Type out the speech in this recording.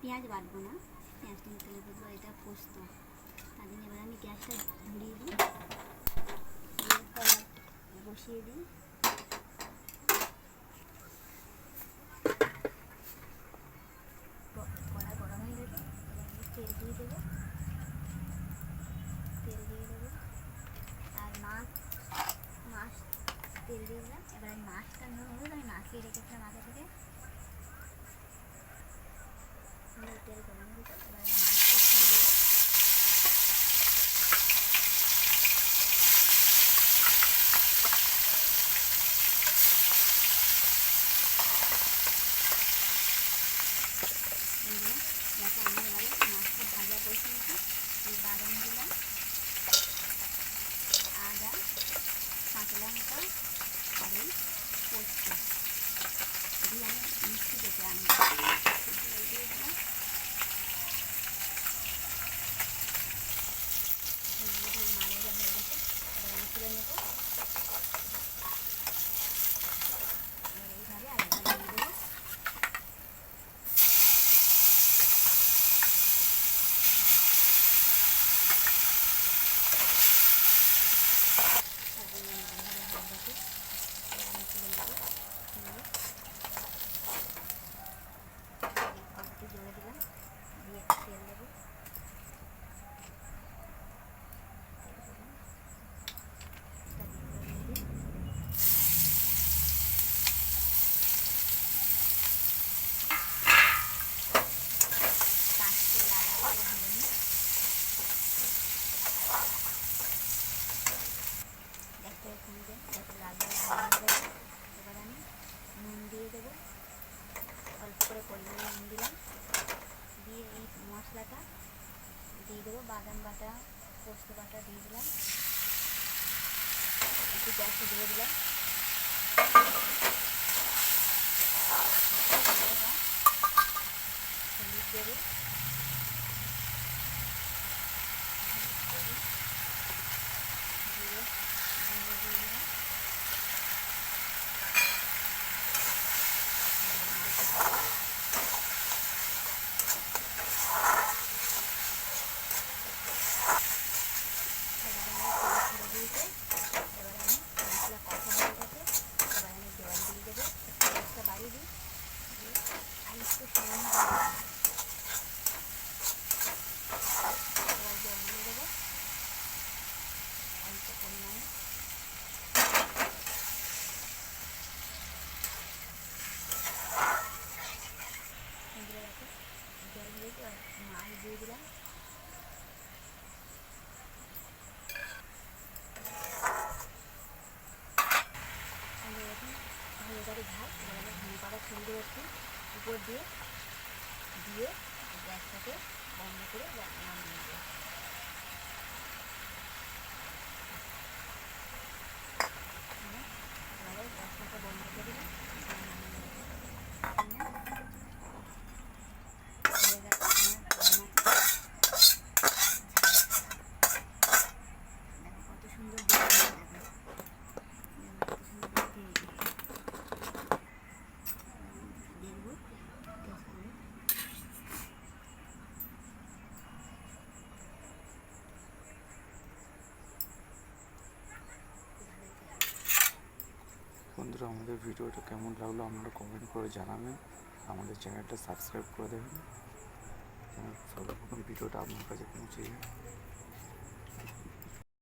পেঁয়াজ বাটবো না। পেঁয়াজটা আমি তেলে দেবো এটা পোস্ত। তার জন্য এবার আমি গ্যাসটা ধরিয়ে দিই। বসিয়ে দিই। গরম হয়ে তেল দিয়ে দেবো। তেল দিয়ে দেবো। আর মাছ মাছ তেল দিয়ে দিলাম। এবার মাছটা হলুদ আমি মাখিয়ে রেখেছিলাম আগে থেকে। সুন্দর তেল গরম হয়ে গেছে এবার আমি মাছটা ছেড়ে দেবো এই যে দেখো আমি এবারে মাছটা ভাজা বসে নিচ্ছি এই বাদাম দিলাম আদা কাঁচা লঙ্কা আর এই পোস্ত দিয়ে আমি মিষ্টি কেটে আনব দিয়ে দিলাম মাছ ভাজা হয়ে গেছে এবার আমি তুলে নেব এবার এইভাবে আরেকবার দিয়ে দেবো তারপরে আমি ভালো হয়ে গেছে এবার আমি তুলে নেব নিয়ে কড়াতে জলে দিলাম দিয়ে একটু তেল দেবো তেল দিলাম এটা দিয়ে দিলাম দিয়ে কাঁচতে লাল লাল করে ভেজে নিই দেখতে খুঁজে যাতে লাল লাল ভাজা হয়ে গেছে এবার আমি নুন দিয়ে দেবো অল্প করে পরিমাণে নুন দিলাম। দিয়ে এই মশলাটা দিয়ে দেবো, বাদাম বাটা, পোস্ত বাটা দিয়ে দিলাম। একটু গ্যাসে দিয়ে দিলাম। হলুদ দেবো হলুদ দেবো জিরে জিরে দিয়ে দিলাম এবার আমি তেল ছেড়ে দিয়েছে এবার আমি মশলা কষা হয়ে গেছে এবার আমি জল দিয়ে দেবো গ্যাসটা বাড়িয়ে দিই দিয়ে আর একটু সামান্য জল দিই। এবার জল দিয়ে দেবো অল্প পরিমাণে দিয়ে রাখো জল দিয়ে এবার মাছ দিয়ে দিলাম হয়ে গেছে হয়ে গেছে ঝাল আমি ধনে পাতা দেবো একটু উপর দিয়ে দিয়ে গ্যাসটাকে বন্ধ করে নিয়ে নেব হ্যাঁ, এবারে গ্যাসটাকে বন্ধ করে দিলাম হয়ে গেছে আমার রান্না। দেখো কত সুন্দর দেখতে দেখো দেখো কত সুন্দর দেখতে হয়েছে। দেখব টেস্ট করে বন্ধুরা, আমাদের ভিডিওটা কেমন লাগল আপনারা কমেন্ট করে জানাবেন। আমাদের চ্যানেলটা সাবস্ক্রাইব করে দেবেন। সর্বপ্রথম ভিডিওটা আপনার কাছে পৌঁছে